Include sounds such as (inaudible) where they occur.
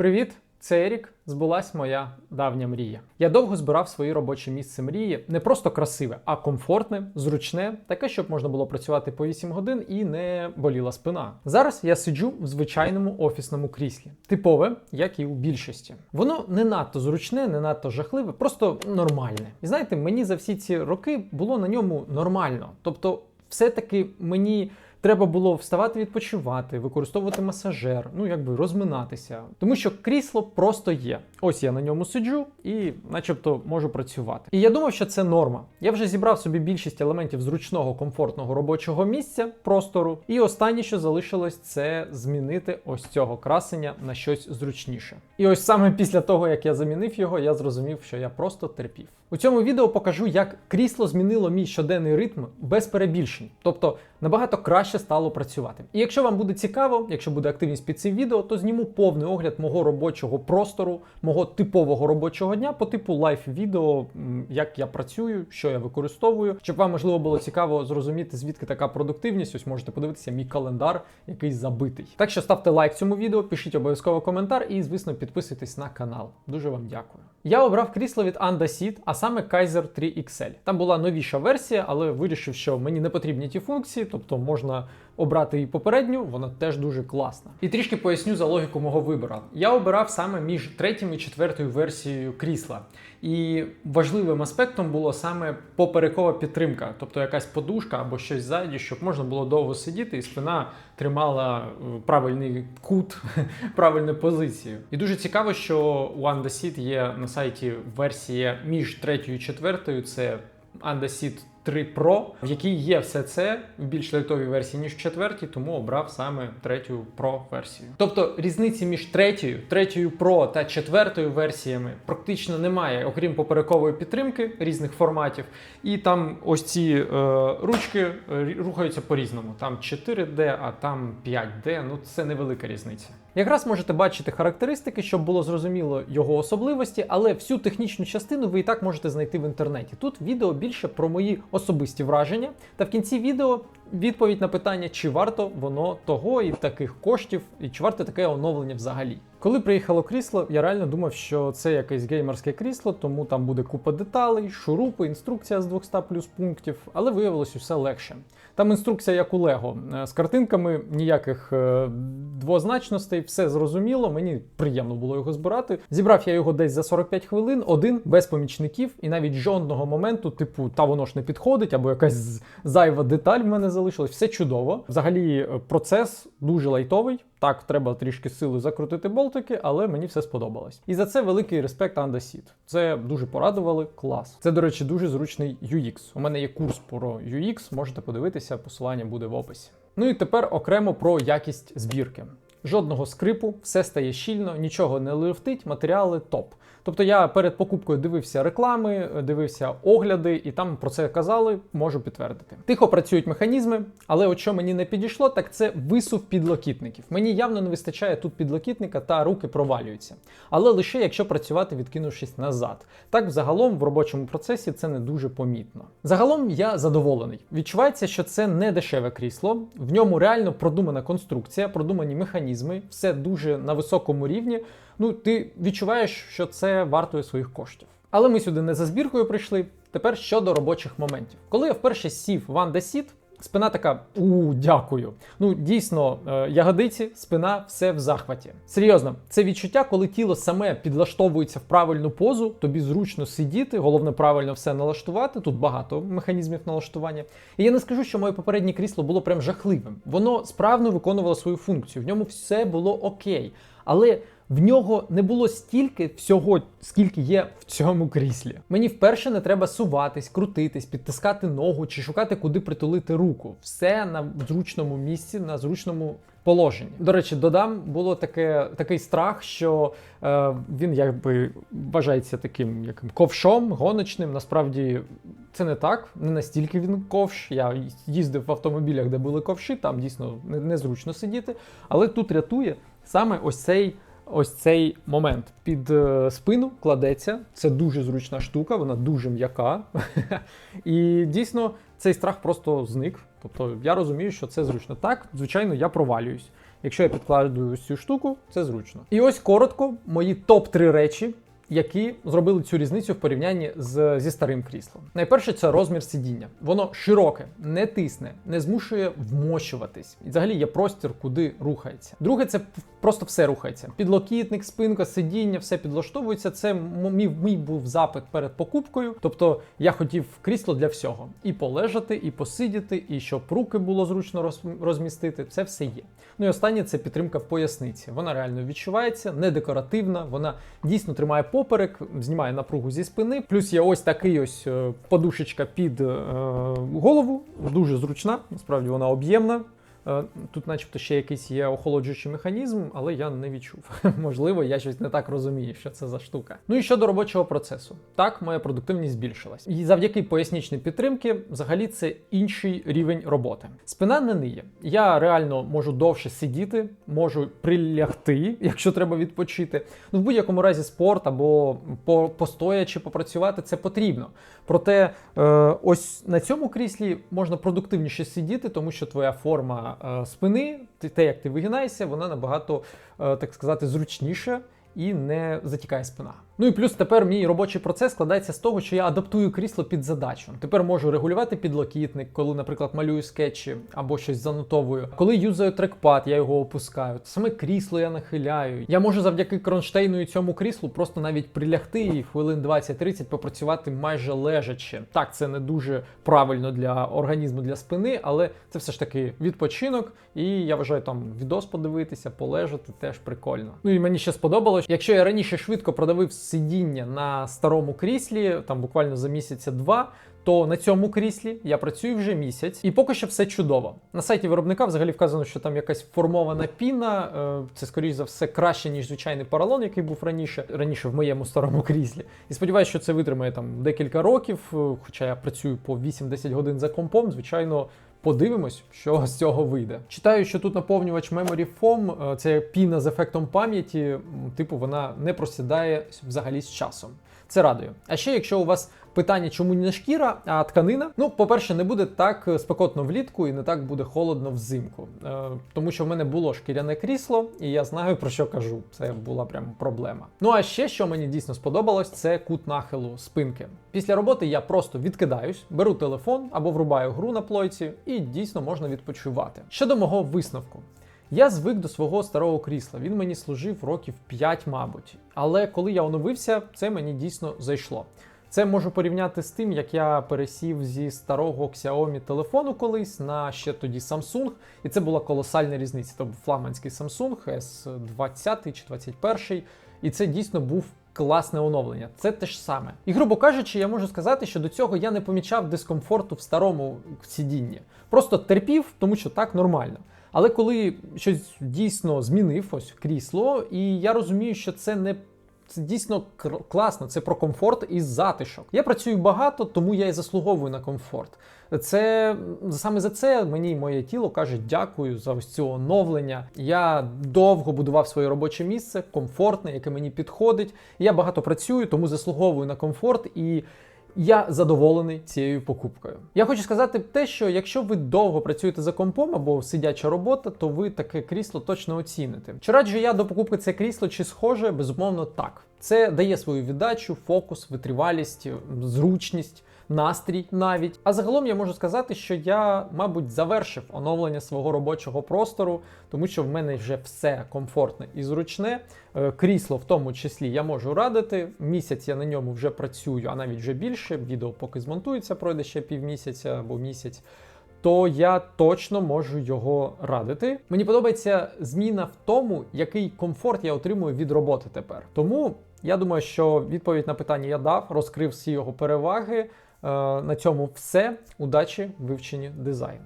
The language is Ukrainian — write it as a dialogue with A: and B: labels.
A: Привіт, це Ерік. Збулась моя давня мрія. Я довго збирав своє робоче місце мрії, не просто красиве, а комфортне, зручне, таке, щоб можна було працювати по 8 годин і не боліла спина. Зараз я сиджу в звичайному офісному кріслі, типове, як і у більшості. Воно не надто зручне, не надто жахливе, просто нормальне. І знаєте, мені за всі ці роки було на ньому нормально. Тобто, все-таки мені. Треба було вставати відпочивати, використовувати масажер, ну якби розминатися. Тому що крісло просто є. Ось я на ньому сиджу і, начебто, можу працювати. І я думав, що це норма. Я вже зібрав собі більшість елементів зручного, комфортного робочого місця, простору. І останнє, що залишилось, це змінити ось цього красення на щось зручніше. І ось саме після того, як я замінив його, я зрозумів, що я просто терпів. У цьому відео покажу, як крісло змінило мій щоденний ритм без перебільшень, тобто набагато краще стало працювати. І якщо вам буде цікаво, якщо буде активність під цим відео, то зніму повний огляд мого робочого простору, мого типового робочого дня по типу лайф-відео, як я працюю, що я використовую, щоб вам можливо було цікаво зрозуміти, звідки така продуктивність. Ось можете подивитися мій календар, який забитий. Так що ставте лайк цьому відео, пишіть обов'язково коментар і, звісно, підписуйтесь на канал. Дуже вам дякую. Я обрав крісло від Anda Seat, а саме Kaiser 3 XL. Там була новіша версія, але вирішив, що мені не потрібні ті функції, тобто можна обрати і попередню, вона теж дуже класна. І трішки поясню за логіку мого вибору. Я обирав саме між третім і четвертою версією крісла. І важливим аспектом було саме поперекова підтримка, тобто якась подушка або щось ззаді, щоб можна було довго сидіти, і спина тримала е, правильний кут, (laughs) правильну позицію. І дуже цікаво, що у Andasit є на сайті версія між третьою і четвертою. Це Andasit 3 Pro, в якій є все це в більш лайтовій версії, ніж в четвертій, тому обрав саме третю Pro версію. Тобто різниці між третьою, третьою Pro та четвертою версіями практично немає, окрім поперекової підтримки різних форматів. І там ось ці е, ручки е, рухаються по-різному. Там 4D, а там 5D. Ну це невелика різниця. Якраз можете бачити характеристики, щоб було зрозуміло його особливості, але всю технічну частину ви і так можете знайти в інтернеті. Тут відео більше про мої особисті враження, та в кінці відео відповідь на питання, чи варто воно того і таких коштів, і чи варто таке оновлення взагалі. Коли приїхало крісло, я реально думав, що це якесь геймерське крісло, тому там буде купа деталей, шурупи, інструкція з 200 плюс пунктів, але виявилось усе легше. Там інструкція як у Лего, е, з картинками ніяких е, двозначностей, все зрозуміло. Мені приємно було його збирати. Зібрав я його десь за 45 хвилин, один без помічників, і навіть жодного моменту, типу, та воно ж не підходить, або якась зайва деталь в мене залишилась. Все чудово. Взагалі, е, процес дуже лайтовий. Так, треба трішки сили закрутити болтики, але мені все сподобалось. І за це великий респект Andasit. Це дуже порадували. Клас. Це, до речі, дуже зручний UX. У мене є курс про UX, можете подивитися, посилання буде в описі. Ну і тепер окремо про якість збірки. Жодного скрипу, все стає щільно, нічого не лифтить, матеріали топ. Тобто я перед покупкою дивився реклами, дивився огляди, і там про це казали, можу підтвердити. Тихо працюють механізми, але от що мені не підійшло, так це висув підлокітників. Мені явно не вистачає тут підлокітника та руки провалюються. Але лише якщо працювати, відкинувшись назад. Так, взагалом в робочому процесі це не дуже помітно. Загалом я задоволений. Відчувається, що це не дешеве крісло, в ньому реально продумана конструкція, продумані механізми, все дуже на високому рівні. Ну, ти відчуваєш, що це вартує своїх коштів. Але ми сюди не за збіркою прийшли. Тепер щодо робочих моментів. Коли я вперше сів в Андесіт, спина така у дякую. Ну дійсно, е, ягодиці, спина, все в захваті. Серйозно, це відчуття, коли тіло саме підлаштовується в правильну позу, тобі зручно сидіти, головне правильно все налаштувати. Тут багато механізмів налаштування. І я не скажу, що моє попереднє крісло було прям жахливим. Воно справно виконувало свою функцію. В ньому все було окей. Але в нього не було стільки всього, скільки є в цьому кріслі. Мені вперше не треба суватись, крутитись, підтискати ногу чи шукати, куди притулити руку. Все на зручному місці, на зручному положенні. До речі, додам було таке такий страх, що е, він якби вважається таким яким ковшом, гоночним. Насправді це не так, не настільки він ковш. Я їздив в автомобілях, де були ковші, там дійсно незручно сидіти. Але тут рятує саме ось цей ось цей момент. Під е, спину кладеться. Це дуже зручна штука, вона дуже м'яка. (laughs) І дійсно цей страх просто зник. Тобто я розумію, що це зручно. Так, звичайно, я провалююсь. Якщо я підкладую ось цю штуку, це зручно. І ось коротко мої топ-3 речі, які зробили цю різницю в порівнянні з, зі старим кріслом. Найперше це розмір сидіння. Воно широке, не тисне, не змушує вмощуватись. І взагалі є простір, куди рухається. Друге, це просто все рухається. Підлокітник, спинка, сидіння, все підлаштовується. Це мій, мій був запит перед покупкою. Тобто я хотів крісло для всього: і полежати, і посидіти, і щоб руки було зручно роз- розмістити. Це все є. Ну і останнє це підтримка в поясниці. Вона реально відчувається, не декоративна, вона дійсно тримає поперек, знімає напругу зі спини. Плюс є ось такий ось е, подушечка під е, голову, дуже зручна, насправді вона об'ємна. Е, Тут, начебто, ще якийсь є охолоджуючий механізм, але я не відчув. (laughs) Можливо, я щось не так розумію, що це за штука. Ну і щодо робочого процесу, так моя продуктивність збільшилась. І завдяки пояснічній підтримки, взагалі, це інший рівень роботи. Спина не ниє. Я реально можу довше сидіти, можу прилягти, (laughs) якщо треба відпочити. Ну, в будь-якому разі спорт або по- постоячи попрацювати це потрібно. Проте, е, ось на цьому кріслі можна продуктивніше сидіти, тому що твоя форма спини, ти- те, як ти вигинаєшся, вона набагато, е, так сказати, зручніша. І не затікає спина. Ну і плюс тепер мій робочий процес складається з того, що я адаптую крісло під задачу. Тепер можу регулювати підлокітник, коли, наприклад, малюю скетчі або щось занотовую. Коли юзаю трекпад, я його опускаю. Саме крісло я нахиляю. Я можу завдяки кронштейну і цьому кріслу просто навіть прилягти і хвилин 20-30 попрацювати майже лежачи. Так, це не дуже правильно для організму, для спини, але це все ж таки відпочинок. І я вважаю, там відос подивитися, полежати теж прикольно. Ну і мені ще сподобалось, якщо я раніше швидко продавив сидіння на старому кріслі, там буквально за місяця два. То на цьому кріслі я працюю вже місяць, і поки що все чудово. На сайті виробника взагалі вказано, що там якась формована піна. е, Це скоріш за все краще ніж звичайний поролон, який був раніше, раніше в моєму старому кріслі. І сподіваюся, що це витримає там декілька років. е, Хоча я працюю по 8-10 годин за компом, звичайно. Подивимось, що з цього вийде. Читаю, що тут наповнювач Memory Foam, е, це піна з ефектом пам'яті, типу вона не просідає взагалі з часом. Це радує. А ще, якщо у вас питання, чому не шкіра, а тканина, ну, по-перше, не буде так спекотно влітку і не так буде холодно взимку. Е, тому що в мене було шкіряне крісло, і я знаю про що кажу. Це була прям проблема. Ну а ще, що мені дійсно сподобалось, це кут нахилу спинки. Після роботи я просто відкидаюсь, беру телефон або врубаю гру на плойці, і дійсно можна відпочивати. Щодо мого висновку. Я звик до свого старого крісла. Він мені служив років 5, мабуть. Але коли я оновився, це мені дійсно зайшло. Це можу порівняти з тим, як я пересів зі старого Xiaomi телефону колись на ще тоді Samsung, і це була колосальна різниця. Це був флагманський Samsung S20 чи 21, і це дійсно був класне оновлення. Це те ж саме. І грубо кажучи, я можу сказати, що до цього я не помічав дискомфорту в старому сидінні. Просто терпів, тому що так нормально. Але коли щось дійсно змінив, ось крісло, і я розумію, що це не це дійсно класно, це про комфорт і затишок. Я працюю багато, тому я і заслуговую на комфорт. Це саме за це мені моє тіло каже дякую за ось це оновлення. Я довго будував своє робоче місце, комфортне, яке мені підходить. Я багато працюю, тому заслуговую на комфорт і. Я задоволений цією покупкою. Я хочу сказати те, що якщо ви довго працюєте за компом або сидяча робота, то ви таке крісло точно оціните. Чи раджу я до покупки це крісло чи схоже? Безумовно, так. Це дає свою віддачу, фокус, витривалість, зручність. Настрій навіть. А загалом я можу сказати, що я, мабуть, завершив оновлення свого робочого простору, тому що в мене вже все комфортне і зручне. Е, Крісло в тому числі я можу радити. Місяць я на ньому вже працюю, а навіть вже більше. Відео поки змонтується, пройде ще півмісяця або місяць. То я точно можу його радити. Мені подобається зміна в тому, який комфорт я отримую від роботи тепер. Тому я думаю, що відповідь на питання я дав, розкрив всі його переваги. Е, На цьому все. Удачі в вивченні дизайну.